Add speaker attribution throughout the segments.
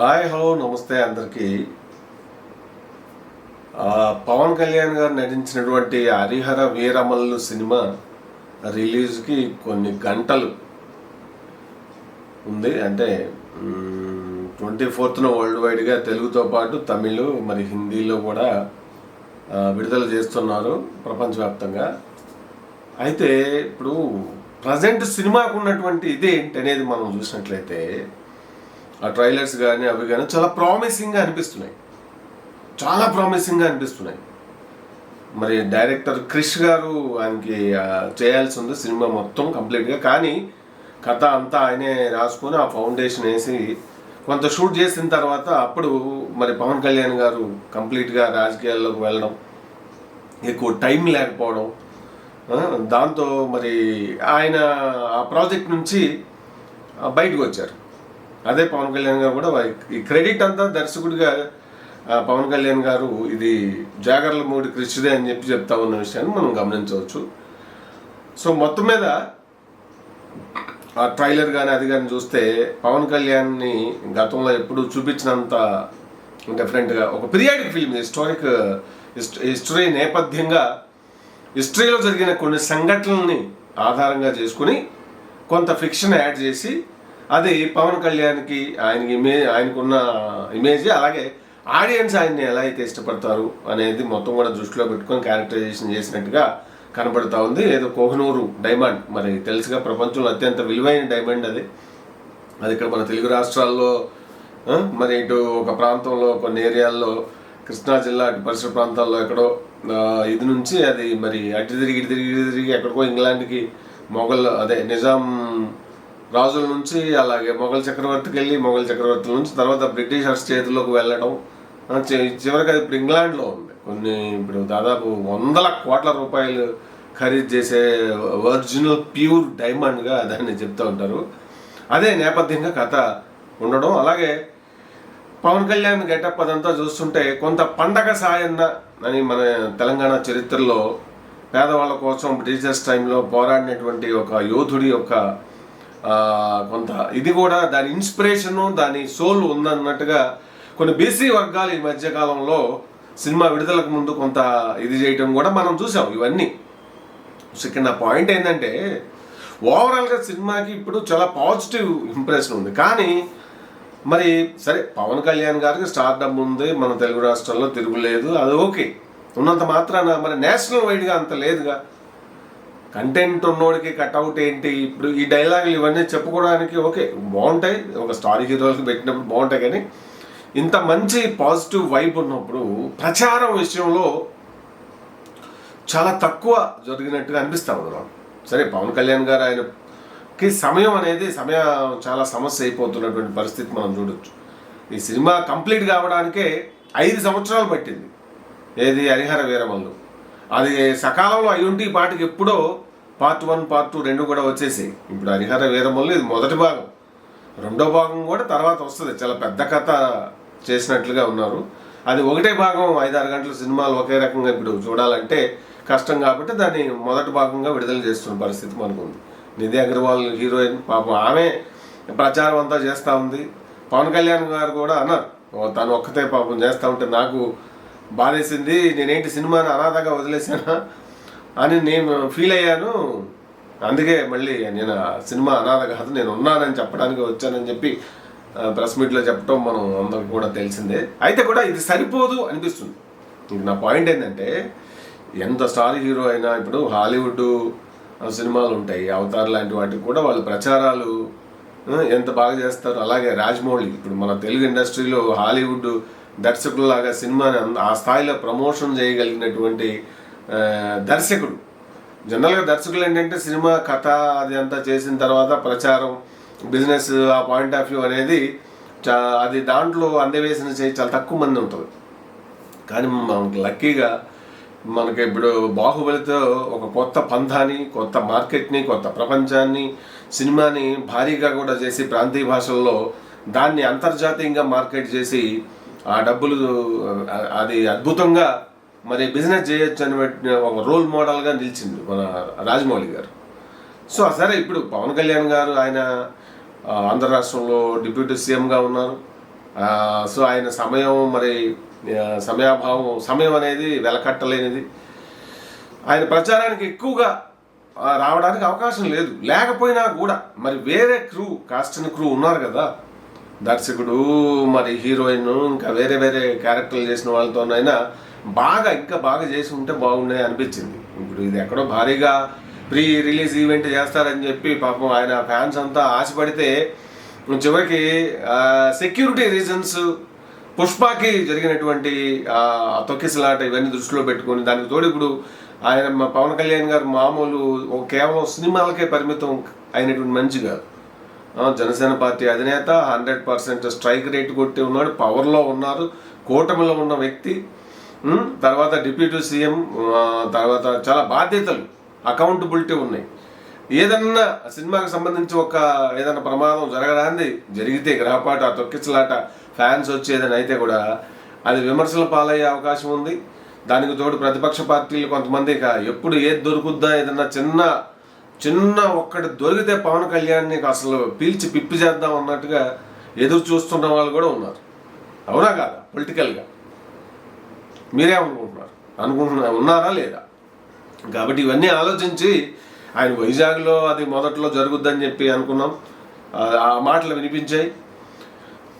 Speaker 1: Hi hello నమస్తే అందరికీ. పవన్ కళ్యాణ్ గారు నటించినటువంటి హరిహర వీరమల్లు సినిమా రిలీజ్కి కొన్ని గంటలు ఉంది. అంటే ట్వంటీ ఫోర్త్న వరల్డ్ వైడ్గా తెలుగుతో పాటు తమిళ్ మరి హిందీలో కూడా విడుదల చేస్తున్నారు ప్రపంచవ్యాప్తంగా. అయితే ఇప్పుడు ప్రజెంట్ సినిమాకు ఉన్నటువంటి ఇది ఏంటి అనేది మనం చూసినట్లయితే ఆ ట్రైలర్స్ కానీ అవి కానీ చాలా ప్రామిసింగ్గా అనిపిస్తున్నాయి. చాలా ప్రామిసింగ్గా అనిపిస్తున్నాయి. మరి డైరెక్టర్ క్రిష్ గారు ఆయనకి చేయాల్సి ఉంది సినిమా మొత్తం కంప్లీట్గా కానీ కథ అంతా ఆయనే రాసుకొని ఆ ఫౌండేషన్ వేసి కొంత షూట్ చేసిన తర్వాత అప్పుడు మరి పవన్ కళ్యాణ్ గారు కంప్లీట్గా రాజకీయాల్లోకి వెళ్ళడం ఎక్కువ టైం లేకపోవడం దాంతో మరి ఆయన ఆ ప్రాజెక్ట్ నుంచి బయటకు వచ్చారు. అదే పవన్ కళ్యాణ్ గారు కూడా ఈ క్రెడిట్ అంతా దర్శకుడిగా పవన్ కళ్యాణ్ గారు ఇది జాగర్ల మూడి కృషిదే అని చెప్పి చెప్తా ఉన్న విషయాన్ని మనం గమనించవచ్చు. సో మొత్తం మీద ఆ ట్రైలర్ కానీ అది కానీ చూస్తే పవన్ కళ్యాణ్ని గతంలో ఎప్పుడు చూపించినంత డిఫరెంట్గా ఒక పీరియాడిక్ ఫిల్మ్ హిస్టారిక్ హిస్టరీ నేపథ్యంగా హిస్టరీలో జరిగిన కొన్ని సంఘటనల్ని ఆధారంగా చేసుకుని కొంత ఫిక్షన్ యాడ్ చేసి అది పవన్ కళ్యాణ్కి ఆయనకి ఇమేజ్ ఆయనకున్న ఇమేజ్. అలాగే ఆడియన్స్ ఆయన్ని ఎలా అయితే ఇష్టపడతారు అనేది మొత్తం కూడా దృష్టిలో పెట్టుకొని క్యారెక్టరైజేషన్ చేసినట్టుగా కనబడుతూ ఉంది. ఏదో కోహనూరు డైమండ్. మరి తెలుసుగా ప్రపంచంలో అత్యంత విలువైన డైమండ్ అది. అది ఇక్కడ మన తెలుగు రాష్ట్రాల్లో మరి ఇటు ఒక ప్రాంతంలో కొన్ని ఏరియాల్లో కృష్ణా జిల్లా అటు పరిసర ప్రాంతాల్లో ఎక్కడో ఇది నుంచి అది మరి అటు తిరిగి ఇటు తిరిగి ఇటు తిరిగి ఎక్కడికో ఇంగ్లాండ్కి మొఘల్ అదే నిజాం రాజుల నుంచి అలాగే మొఘల్ చక్రవర్తికి వెళ్ళి మొఘల్ చక్రవర్తుల నుంచి తర్వాత బ్రిటిషర్స్ చేతిలోకి వెళ్ళడం చివరికి అది ఇప్పుడు ఇంగ్లాండ్లో ఉంది. కొన్ని ఇప్పుడు దాదాపు వందల కోట్ల రూపాయలు ఖరీదు చేసే ఒరిజినల్ ప్యూర్ డైమండ్గా దాన్ని చెప్తూ ఉంటారు. అదే నేపథ్యంగా కథ ఉండడం. అలాగే పవన్ కళ్యాణ్ గెటప్ అదంతా చూస్తుంటే కొంత పండగ సాయన్న అని మన తెలంగాణ చరిత్రలో పేదవాళ్ళ కోసం బ్రిటిషర్స్ టైంలో పోరాడినటువంటి ఒక యోధుడి యొక్క కొంత ఇది కూడా దాని ఇన్స్పిరేషను దాని సోల్ ఉందన్నట్టుగా కొన్ని బీసీ వర్గాలు ఈ మధ్యకాలంలో సినిమా విడుదలకు ముందు కొంత ఇది చేయటం కూడా మనం చూసాం ఇవన్నీ. సో ఇక్కడ నా పాయింట్ ఏంటంటే ఓవరాల్గా సినిమాకి ఇప్పుడు చాలా పాజిటివ్ ఇంప్రెషన్ ఉంది. కానీ మరి సరే పవన్ కళ్యాణ్ గారికి స్టార్డమ్ ఉంది మన తెలుగు రాష్ట్రాల్లో తిరుగులేదు అది ఓకే. ఉన్నంత మాత్రాన మరి నేషనల్ వైడ్గా అంత లేదుగా. కంటెంట్ ఉన్నోడికి కట్అవుట్ ఏంటి? ఇప్పుడు ఈ డైలాగులు ఇవన్నీ చెప్పుకోవడానికి ఓకే బాగుంటాయి. ఒక స్టార్ హీరోలకు పెట్టినప్పుడు బాగుంటాయి కానీ ఇంత మంచి పాజిటివ్ వైబ్ ఉన్నప్పుడు ప్రచారం విషయంలో చాలా తక్కువ జరిగినట్టుగా అనిపిస్తా ఉంది సరే పవన్ కళ్యాణ్ గారు ఆయనకి సమయం అనేది సమయం చాలా సమస్య అయిపోతున్నటువంటి పరిస్థితి మనం చూడొచ్చు. ఈ సినిమా కంప్లీట్ కావడానికే ఐదు సంవత్సరాలు పట్టింది. ఏది? హరిహర వీరమల్లు. అది సకాలంలో అయ్యుంటే ఈ పాటకి ఎప్పుడో పార్ట్ వన్ పార్ట్ టూ రెండు కూడా వచ్చేసాయి. ఇప్పుడు హరిహర వీరమల్లు ఇది మొదటి భాగం. రెండో భాగం కూడా తర్వాత వస్తుంది. చాలా పెద్ద కథ చేసినట్లుగా ఉన్నారు. అది ఒకటే భాగం ఐదారు గంటల సినిమాలు ఒకే రకంగా ఇప్పుడు చూడాలంటే కష్టం కాబట్టి దాన్ని మొదటి భాగంగా విడుదల చేస్తున్న పరిస్థితి మనకు ఉంది నిధి అగర్వాల్ హీరోయిన్ పాపం ఆమె ప్రచారం అంతా చేస్తూ ఉంది. పవన్ కళ్యాణ్ గారు కూడా అన్నారు తను ఒక్కతే పాపం చేస్తూ ఉంటే నాకు బాధేసింది నేనేంటి సినిమాని అనాథగా వదిలేసానా అని నేను ఫీల్ అయ్యాను. అందుకే మళ్ళీ నేను సినిమా అనాథ కాదు నేను ఉన్నానని చెప్పడానికి వచ్చానని చెప్పి ప్రెస్ మీట్లో చెప్పడం మనం అందరికి కూడా తెలిసిందే. అయితే కూడా ఇది సరిపోదు అనిపిస్తుంది. ఇంక నా పాయింట్ ఏంటంటే ఎంత స్టార్ హీరో అయినా ఇప్పుడు హాలీవుడ్ సినిమాలు ఉంటాయి అవతార్ లాంటి వాటికి కూడా వాళ్ళు ప్రచారాలు ఎంత బాగా చేస్తారు. అలాగే రాజమౌళి ఇప్పుడు మన తెలుగు ఇండస్ట్రీలో హాలీవుడ్ దర్శకులలాగా సినిమాని ఆ స్థాయిలో ప్రమోషన్ చేయగలిగినటువంటి దర్శకుడు. జనరల్గా దర్శకులు ఏంటంటే సినిమా కథ అది అంతా చేసిన తర్వాత ప్రచారం బిజినెస్ ఆ పాయింట్ ఆఫ్ వ్యూ అనేది చా అది దాంట్లో అందవేసిన చేయి చాలా తక్కువ మంది ఉంటుంది. కానీ మనకి లక్కీగా మనకి ఇప్పుడు బాహుబలితో ఒక కొత్త పంథాని కొత్త మార్కెట్ని కొత్త ప్రపంచాన్ని సినిమాని భారీగా కూడా చేసి ప్రాంతీయ భాషల్లో దాన్ని అంతర్జాతీయంగా మార్కెట్ చేసి ఆ డబ్బులు అది అద్భుతంగా మరి బిజినెస్ చేయొచ్చు అని పెట్టిన ఒక రోల్ మోడల్గా నిలిచింది మన రాజమౌళి గారు. సో సరే ఇప్పుడు పవన్ కళ్యాణ్ గారు ఆయన ఆంధ్ర రాష్ట్రంలో డిప్యూటీ సీఎంగా ఉన్నారు. సో ఆయన సమయం మరి సమయాభావం సమయం అనేది వెలకట్టలేనిది. ఆయన ప్రచారానికి ఎక్కువగా రావడానికి అవకాశం లేదు. లేకపోయినా కూడా మరి వేరే క్రూ కాస్టిన్ క్రూ ఉన్నారు కదా దర్శకుడు మరి హీరోయిన్ ఇంకా వేరే వేరే క్యారెక్టర్లు చేసిన వాళ్ళతోనైనా బాగా ఇంకా బాగా చేసి ఉంటే బాగున్నాయి అనిపించింది. ఇప్పుడు ఇది ఎక్కడో భారీగా ప్రీ రిలీజ్ ఈవెంట్ చేస్తారని చెప్పి పాపం ఆయన ఫ్యాన్స్ అంతా ఆశపడితే చివరికి సెక్యూరిటీ రీజన్స్ పుష్పకి జరిగినటువంటి తొక్కిసలాట ఇవన్నీ దృష్టిలో పెట్టుకొని దానికి తోడు ఇప్పుడు ఆయన మా పవన్ కళ్యాణ్ గారు మామూలు కేవలం సినిమాలకే పరిమితం అయినటువంటి మంచి కాదు. జనసేన పార్టీ అధినేత హండ్రెడ్ పర్సెంట్ స్ట్రైక్ రేట్ కొట్టి ఉన్నాడు. పవర్లో ఉన్నారు. కూటమిలో ఉన్న వ్యక్తి తర్వాత డిప్యూటీ సీఎం తర్వాత చాలా బాధ్యతలు అకౌంటబిలిటీ ఉన్నాయి. ఏదన్నా సినిమాకి సంబంధించి ఒక ఏదైనా ప్రమాదం జరగడానికి జరిగితే గ్రహపాట ఆ తొక్కిసలాట ఫ్యాన్స్ ఏదైనా అయితే కూడా అది విమర్శల పాలయ్యే అవకాశం ఉంది. దానికి తోడు ప్రతిపక్ష పార్టీలు కొంతమంది ఎప్పుడు ఏది దొరుకుద్దా ఏదన్నా చిన్న చిన్న ఒక్కటి దొరికితే పవన్ కళ్యాణ్ని అసలు పీల్చి పిప్పి చేద్దాం అన్నట్టుగా ఎదురు చూస్తున్న వాళ్ళు కూడా ఉన్నారు. అవునా కాదా? పొలిటికల్గా మీరేమనుకుంటున్నారు? అనుకుంటున్నా ఉన్నారా లేదా? కాబట్టి ఇవన్నీ ఆలోచించి ఆయన వైజాగ్లో అది మొదట్లో జరుగుద్దని చెప్పి అనుకున్నాం. ఆ- మాటలు వినిపించాయి.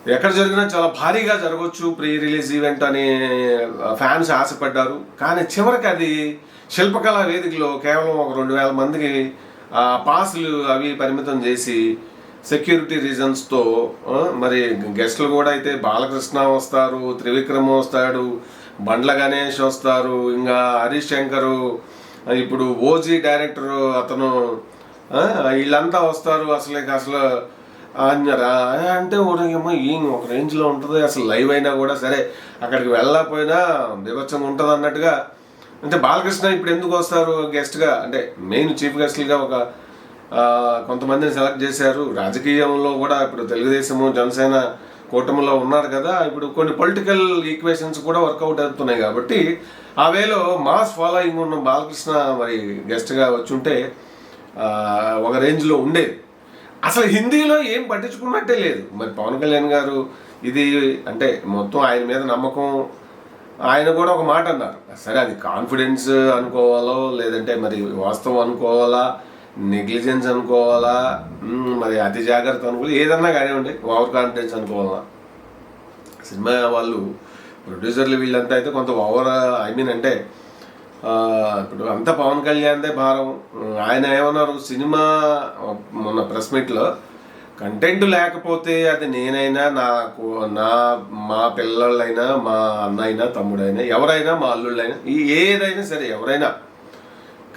Speaker 1: ఎక్కడ జరిగినా చాలా భారీగా జరగవచ్చు ప్రీ రిలీజ్ ఈవెంట్ అని ఫ్యాన్స్ ఆశపడ్డారు. కానీ చివరికి అది శిల్పకళా వేదికలో కేవలం ఒక రెండు వేల మందికి పాసులు అవి పరిమితం చేసి సెక్యూరిటీ రీజన్స్తో మరి గెస్టులు కూడా అయితే బాలకృష్ణ వస్తారు త్రివిక్రమ్ వస్తాడు బండ్ల గణేష్ వస్తారు ఇంకా హరీష్ శంకరు ఇప్పుడు ఓజీ డైరెక్టర్ అతను వీళ్ళంతా వస్తారు అసలు అసలు ఆజ్ఞరా అంటే ఊరేగేమో ఈ ఒక రేంజ్లో ఉంటుంది అసలు లైవ్ అయినా కూడా సరే అక్కడికి వెళ్ళకపోయినా బీభత్సంగా ఉంటుంది అన్నట్టుగా అంటే బాలకృష్ణ ఇప్పుడు ఎందుకు వస్తారు గెస్ట్గా అంటే మెయిన్ చీఫ్ గెస్ట్లుగా ఒక కొంతమందిని సెలెక్ట్ చేశారు. రాజకీయంలో కూడా ఇప్పుడు తెలుగుదేశము జనసేన కూటమిలో ఉన్నారు కదా. ఇప్పుడు కొన్ని పొలిటికల్ ఈక్వేషన్స్ కూడా వర్కౌట్ అవుతున్నాయి కాబట్టి ఆ వేలో మాస్ ఫాలోయింగ్ ఉన్న బాలకృష్ణ మరి గెస్ట్గా వచ్చుంటే ఒక రేంజ్లో ఉండేది అసలు హిందీలో ఏం పట్టించుకున్నట్టే లేదు. మరి పవన్ కళ్యాణ్ గారు ఇది అంటే మొత్తం ఆయన మీద నమ్మకం ఆయన కూడా ఒక మాట అన్నారు. సరే అది కాన్ఫిడెన్స్ అనుకోవాలో లేదంటే మరి వాస్తవం అనుకోవాలా? నెగ్లిజెన్స్ అనుకోవాలా? మరి అతి జాగ్రత్త అనుకోవాలి? ఏదన్నా కానివ్వండి ఓవర్ కాన్ఫిడెన్స్ అనుకోవాలా? సినిమా వాళ్ళు ప్రొడ్యూసర్లు వీళ్ళంతా అయితే కొంత ఓవర్ ఐ మీన్ అంటే ఇప్పుడు అంతా పవన్ కళ్యాణ్దే భారం. ఆయన ఏమన్నారు? సినిమా మొన్న ప్రెస్ మీట్లో కంటెంట్ లేకపోతే అది నేనైనా నాకు నా మా పిల్లలైనా మా అన్నైనా తమ్ముడైనా ఎవరైనా మా అల్లుళ్ళైనా ఈ ఏదైనా సరే ఎవరైనా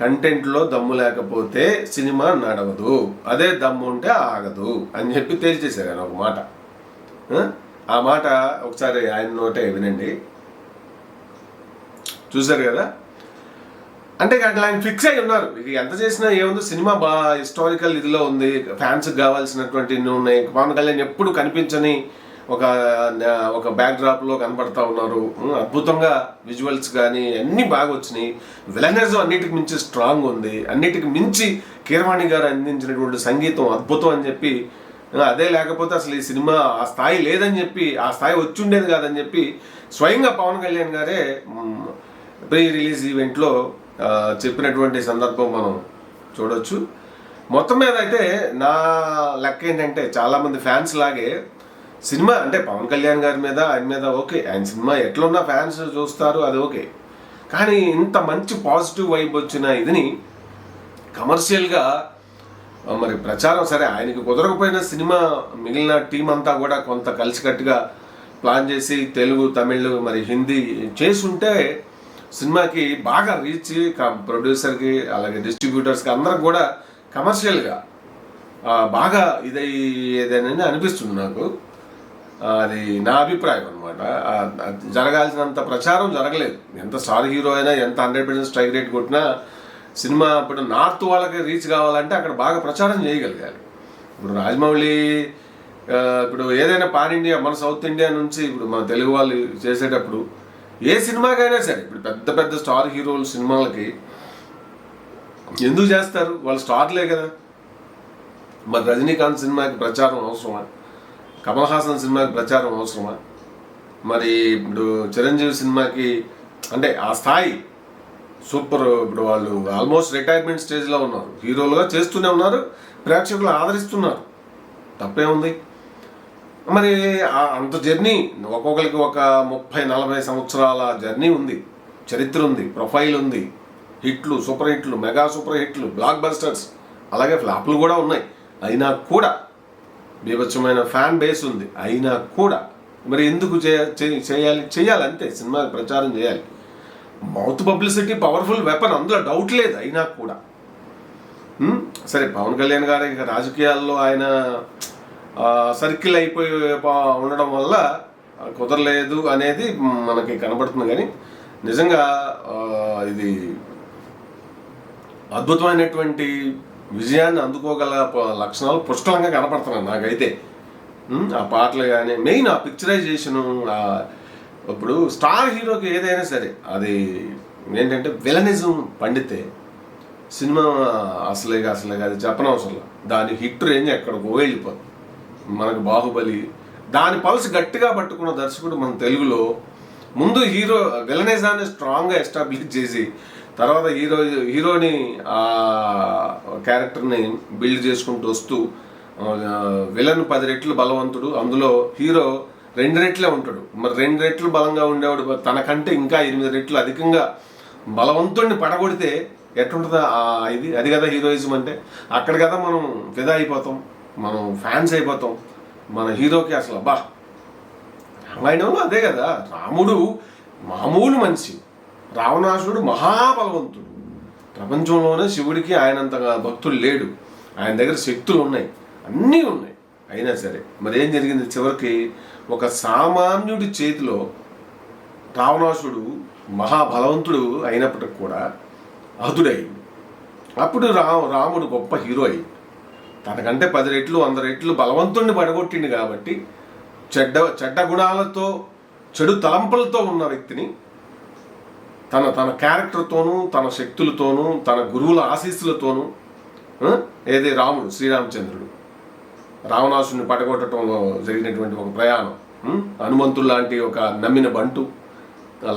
Speaker 1: కంటెంట్లో దమ్ము లేకపోతే సినిమా నడవదు. అదే దమ్ము ఉంటే ఆగదు అని చెప్పి తేల్చేశారు ఆయన ఒక మాట. ఆ? మాట ఒకసారి ఆయన నోటే వినండి. చూశారు కదా? అంటే అట్లా ఆయన ఫిక్స్ అయి ఉన్నారు. ఎంత చేసినా ఏముంది? సినిమా బా హిస్టారికల్ ఇదిలో ఉంది. ఫ్యాన్స్కి కావాల్సినటువంటి ఉన్నాయి. పవన్ కళ్యాణ్ ఎప్పుడు కనిపించని ఒక ఒక బ్యాక్ డ్రాప్లో ఉన్నారు. అద్భుతంగా విజువల్స్ కానీ అన్నీ బాగా వచ్చినాయి. విలనైజ్ అన్నిటికి మించి స్ట్రాంగ్ ఉంది. అన్నిటికి మించి కీరవాణి గారు అందించినటువంటి సంగీతం అద్భుతం అని చెప్పి అదే లేకపోతే అసలు ఈ సినిమా ఆ స్థాయి లేదని చెప్పి ఆ స్థాయి వచ్చి ఉండేది కాదని చెప్పి స్వయంగా పవన్ కళ్యాణ్ గారే ప్రీ రిలీజ్ ఈవెంట్లో చెప్పినటువంటి సందర్భం మనం చూడొచ్చు. మొత్తం మీద అయితే నా లెక్క ఏంటంటే చాలామంది ఫ్యాన్స్ లాగే సినిమా అంటే పవన్ కళ్యాణ్ గారి మీద ఆయన మీద ఓకే ఆయన సినిమా ఎట్లున్నా ఫ్యాన్స్ చూస్తారు అది ఓకే. కానీ ఇంత మంచి పాజిటివ్ వైబ్ వచ్చిన ఇదిని కమర్షియల్గా మరి ప్రచారం సరే ఆయనకి కుదరకపోయిన సినిమా మిగిలిన టీం అంతా కూడా కొంత కలిసికట్టుగా ప్లాన్ చేసి తెలుగు తమిళ్ మరి హిందీ చేసుంటే సినిమాకి బాగా రీచ్ ప్రొడ్యూసర్కి అలాగే డిస్ట్రిబ్యూటర్స్కి అందరికి కూడా కమర్షియల్గా బాగా ఇదై ఏదైనా అనిపిస్తుంది నాకు. అది నా అభిప్రాయం అనమాట జరగాల్సినంత ప్రచారం జరగలేదు. ఎంత స్టార్ హీరో అయినా ఎంత హండ్రెడ్ పర్సెంట్ స్ట్రైక్ రేట్ కొట్టినా సినిమా ఇప్పుడు నార్త్ వాళ్ళకి రీచ్ కావాలంటే అక్కడ బాగా ప్రచారం చేయగలిగారు ఇప్పుడు రాజమౌళి ఇప్పుడు ఏదైనా పాన్ ఇండియా మన సౌత్ ఇండియా నుంచి ఇప్పుడు మన తెలుగు వాళ్ళు చేసేటప్పుడు ఏ సినిమాకైనా సరే ఇప్పుడు పెద్ద పెద్ద స్టార్ హీరోలు సినిమాలకి ఎందుకు చేస్తారు? వాళ్ళు స్టార్లే కదా. మరి రజనీకాంత్ సినిమాకి ప్రచారం అవసరమా? కమల్ హాసన్ సినిమాకి ప్రచారం అవసరమా? మరి ఇప్పుడు చిరంజీవి సినిమాకి అంటే ఆ స్థాయి సూపర్ ఇప్పుడు వాళ్ళు ఆల్మోస్ట్ రిటైర్మెంట్ స్టేజ్లో ఉన్నారు. హీరోలుగా చేస్తూనే ఉన్నారు ప్రేక్షకులు ఆదరిస్తున్నారు. తప్పేముంది? మరి అంత జర్నీ ఒక్కొక్కరికి ఒక ముప్పై నలభై సంవత్సరాల జర్నీ ఉంది. చరిత్ర ఉంది ప్రొఫైల్ ఉంది. హిట్లు సూపర్ హిట్లు మెగా సూపర్ హిట్లు బ్లాక్ బస్టర్స్ అలాగే ఫ్లాప్లు కూడా ఉన్నాయి. అయినా కూడా బీభత్సమైన ఫ్యాన్ బేస్ ఉంది. అయినా కూడా మరి ఎందుకు చేయాలి? చేయాలి అంతే సినిమా ప్రచారం చేయాలి. మౌత్ పబ్లిసిటీ పవర్ఫుల్ వెపన్ అందులో డౌట్ లేదు అయినా కూడా. సరే పవన్ కళ్యాణ్ గారి ఇక రాజకీయాల్లో ఆయన సర్కిల్ అయిపోయి పా- ఉండడం వల్ల కుదరలేదు అనేది మనకి కనబడుతుంది. కానీ నిజంగా ఇది అద్భుతమైనటువంటి విజయాన్ని అందుకోగల లక్షణాలు పుష్కలంగా కనపడుతున్నాయి నాకైతే. ఆ పాటలు కానీ మెయిన్ ఆ పిక్చరైజేషను ఇప్పుడు స్టార్ హీరోకి ఏదైనా సరే అది ఏంటంటే విలనిజం పండితే సినిమా అసలేగా అసలే అది చెప్పనవసరం దాని హిట్ రేంజ్ ఎక్కడికో వెళ్ళిపోతుంది. మనకు బాహుబలి దాని పల్స్ గట్టిగా పట్టుకున్న దర్శకుడు మన తెలుగులో. ముందు హీరో విలనేజాన్ని స్ట్రాంగ్గా ఎస్టాబ్లిష్ చేసి తర్వాత హీరో హీరోని క్యారెక్టర్ని బిల్డ్ చేసుకుంటూ వస్తూ విలన్ పది రెట్లు బలవంతుడు. అందులో హీరో రెండు రెట్లే ఉంటాడు. మరి రెండు రెట్లు బలంగా ఉండేవాడు తనకంటే ఇంకా ఎనిమిది రెట్లు అధికంగా బలవంతుడిని పడగొడితే ఎట్లుంటుందా ఇది? అది కదా హీరోయిజం అంటే. అక్కడ కదా మనం ఫిదా అయిపోతాం. మనం ఫ్యాన్స్ అయిపోతాం. మన హీరోకి అసలు అబ్బా! రామాయణంలో అదే కదా! రాముడు మామూలు మనిషి. రావణాసుడు మహాబలవంతుడు. ప్రపంచంలోనే శివుడికి ఆయనంతగా భక్తులు లేడు. ఆయన దగ్గర శక్తులు ఉన్నాయి. అన్నీ ఉన్నాయి. అయినా సరే మరి ఏం జరిగింది చివరికి? ఒక సామాన్యుడి చేతిలో రావణాసుడు మహాబలవంతుడు అయినప్పటికి కూడా అదుడైంది. అప్పుడు రా రాముడు గొప్ప హీరో అయింది తనకంటే పది రెట్లు వంద రెట్లు బలవంతుణ్ణి పడగొట్టిండు కాబట్టి చెడ్డ చెడ్డ గుణాలతో చెడు తలంపులతో ఉన్న వ్యక్తిని తన తన క్యారెక్టర్తోనూ తన శక్తులతోనూ తన గురువుల ఆశీస్సులతోనూ ఏది రాముడు శ్రీరామచంద్రుడు. రావణాసుని పడగొట్టడంలో జరిగినటువంటి ఒక ప్రయాణం హనుమంతుడు లాంటి ఒక నమ్మిన బంటు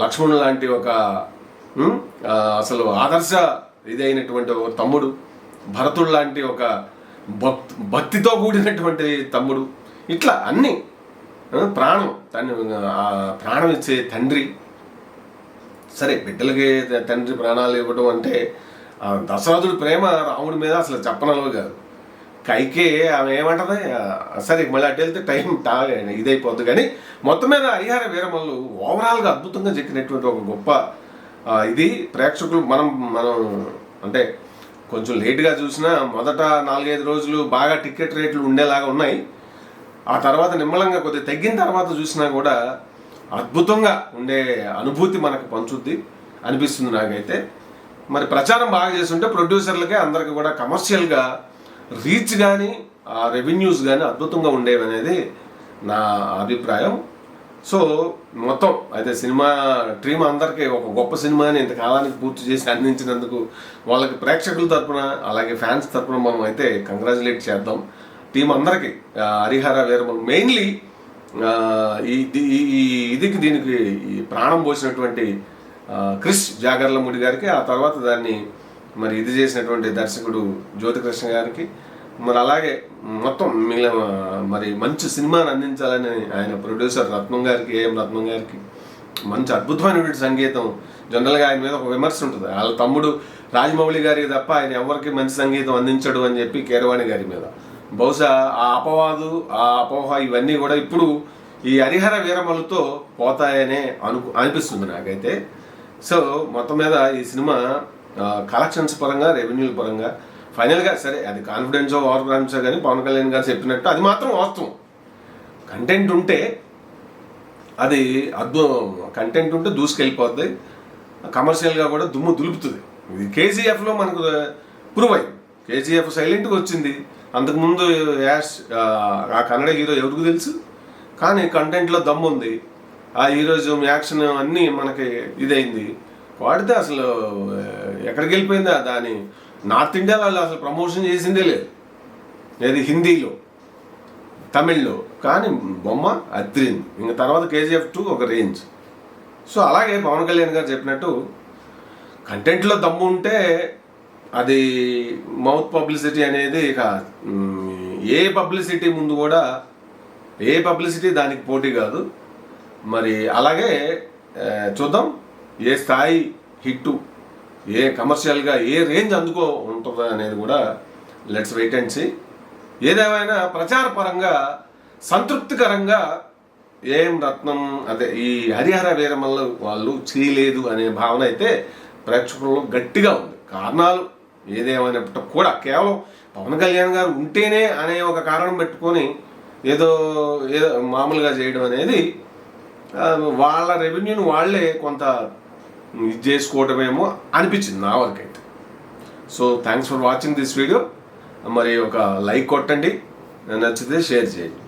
Speaker 1: లక్ష్మణుడు లాంటి ఒక అసలు ఆదర్శ ఇదైనటువంటి ఒక తమ్ముడు భరతుడు లాంటి ఒక భక్తి భక్తితో కూడినటువంటి తమ్ముడు. ఇట్లా అన్నీ ప్రాణం తను ప్రాణం ఇచ్చే తండ్రి. సరే బిడ్డలకి తండ్రి ప్రాణాలు ఇవ్వడం అంటే ఆ దశరథుడి ప్రేమ రాముడి మీద అసలు చెప్పనలో కాదు. కైకే ఆమె ఏమంటది? సరే మళ్ళీ అటు వెళ్తే టైం టా ఇదైపోద్ది. కానీ మొత్తం మీద హరిహర వీరమల్లు ఓవరాల్గా అద్భుతంగా చెక్కినటువంటి ఒక గొప్ప ఇది. ప్రేక్షకులు మనం మనం అంటే కొంచెం లేట్గా చూసినా మొదట నాలుగైదు రోజులు బాగా టికెట్ రేట్లు ఉండేలాగా ఉన్నాయి. ఆ తర్వాత నిమ్మలంగా కొద్దిగా తగ్గిన తర్వాత చూసినా కూడా అద్భుతంగా ఉండే అనుభూతి మనకు పంచుద్ది అనిపిస్తుంది నాకైతే. మరి ప్రచారం బాగా చేస్తుంటే ప్రొడ్యూసర్లకే అందరికి కూడా కమర్షియల్గా రీచ్ కానీ ఆ రెవెన్యూస్ కానీ అద్భుతంగా ఉండేవి అనేది నా అభిప్రాయం. సో మొత్తం అయితే సినిమా టీమ్ అందరికీ ఒక గొప్ప సినిమాని ఇంతకాలానికి పూర్తి చేసి అందించినందుకు వాళ్ళకి ప్రేక్షకుల తరపున అలాగే ఫ్యాన్స్ తరపున మనం అయితే కంగ్రాచులేట్ చేద్దాం. టీం అందరికీ హరిహర వీరమల్ మెయిన్లీ ఈ ఈ- ఇదికి దీనికి ఈ ప్రాణం పోసినటువంటి క్రిష్ క్రిష్ జాగర్లముడి గారికి ఆ తర్వాత దాన్ని మరి ఇది చేసినటువంటి దర్శకుడు జ్యోతికృష్ణ గారికి మరి అలాగే మొత్తం మిగిలిన మరి మంచి సినిమాని అందించాలని ఆయన ప్రొడ్యూసర్ రత్నం గారికి ఏఎం రత్నం గారికి మంచి అద్భుతమైనటువంటి సంగీతం. జనరల్గా ఆయన మీద ఒక విమర్శ ఉంటుంది. వాళ్ళ తమ్ముడు రాజమౌళి గారికి తప్ప ఆయన ఎవరికి మంచి సంగీతం అందించడు అని చెప్పి కీరవాణి గారి మీద. బహుశా ఆ అపవాదు ఆ అపోహ ఇవన్నీ కూడా ఇప్పుడు ఈ హరిహర వీరమలతో పోతాయనే అను అనిపిస్తుంది నాకైతే. సో మొత్తం మీద ఈ సినిమా కలెక్షన్స్ పరంగా రెవెన్యూల పరంగా ఫైనల్గా సరే అది కాన్ఫిడెన్స్ ఓవర్ కాన్ఫిడెన్సో కానీ పవన్ కళ్యాణ్ గారు చెప్పినట్టు అది మాత్రం వాస్తవం. కంటెంట్ ఉంటే అది అద్భుతం కంటెంట్ ఉంటే దూసుకెళ్ళిపోద్ది. కమర్షియల్గా కూడా దుమ్ము దులుపుతుంది. ఇది కేజీఎఫ్లో మనకు uh, ప్రూవ్ అయింది కేజీఎఫ్ సైలెంట్గా వచ్చింది. అంతకుముందు యాష్ ఆ, కన్నడ హీరో ఎవరికి తెలుసు? కానీ కంటెంట్లో దమ్ము ఉంది. ఆ హీరోజు యాక్షన్ అన్నీ మనకి ఇదైంది. వాడితే అసలు uh, ఎక్కడికి వెళ్ళిపోయిందా దాని? నార్త్ ఇండియాలో వాళ్ళు అసలు ప్రమోషన్ చేసిందే లేదు. ఏది హిందీలో తమిళ్ళో కానీ బొమ్మ అద్రింది ఇంక తర్వాత కేజీఎఫ్ టూ ఒక రేంజ్. సో అలాగే పవన్ కళ్యాణ్ గారు చెప్పినట్టు కంటెంట్లో దమ్ము ఉంటే అది మౌత్ పబ్లిసిటీ అనేది ఇక ఏ పబ్లిసిటీ ముందు కూడా ఏ పబ్లిసిటీ దానికి పోటీ కాదు. మరి అలాగే చూద్దాం ఏ స్థాయి హిట్టు ఏ కమర్షియల్గా ఏ రేంజ్ అందుకో ఉంటుందా అనేది కూడా లెట్స్ వెయిట్ అండ్ సీ. ఏదేమైనా ప్రచారపరంగా సంతృప్తికరంగా ఏం రత్నం అదే ఈ హరిహర వీరమల్ల వాళ్ళు చేయలేదు అనే భావన అయితే ప్రేక్షకుల్లో గట్టిగా ఉంది. కారణాలు ఏదేమైనప్పటికీ కూడా కేవలం పవన్ కళ్యాణ్ గారు ఉంటేనే అనే ఒక కారణం పెట్టుకొని ఏదో ఏదో మామూలుగా చేయడం అనేది వాళ్ళ రెవెన్యూని వాళ్ళే కొంత ఇది చేసుకోవటమేమో అనిపించింది నా వరకైతే. So thanks for watching this video మరి ఒక లైక్ కొట్టండి. నచ్చితే షేర్ చేయండి.